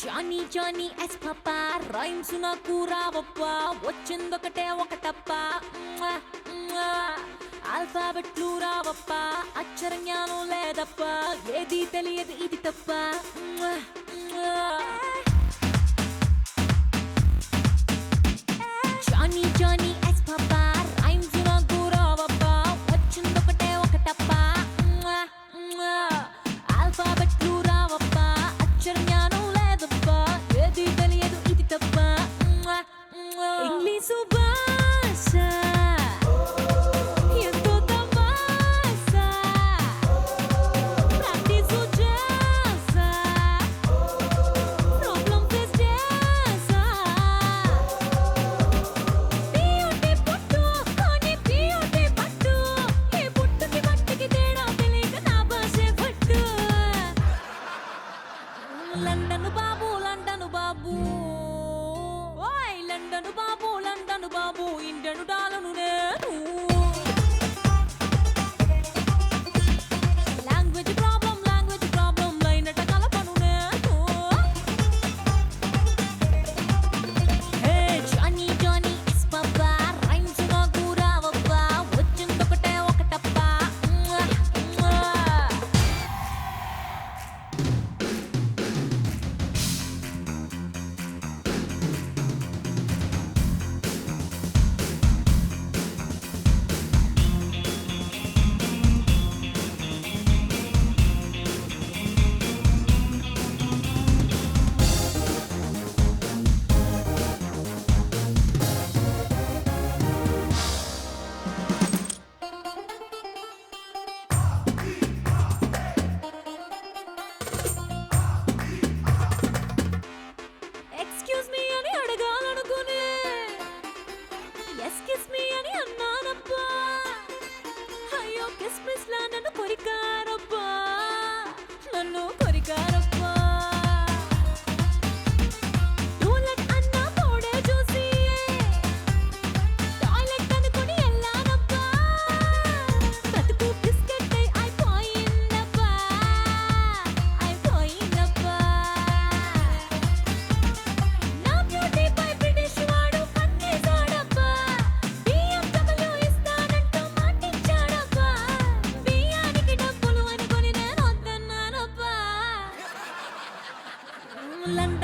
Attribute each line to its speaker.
Speaker 1: Johnny Johnny yes papa rhymes నాకు రావప్ప వచ్చిందొకటే ఒకటప్ప ఆల్ఫాబెట్లు రావప్ప అక్షరం జ్ఞానం లేదప్ప ఏది తెలియదు ఇది తప్ప. లండన్ బాబు లండన్ బాబు. ఓయ్ బాబు లండను బాబు ఇండను డా lang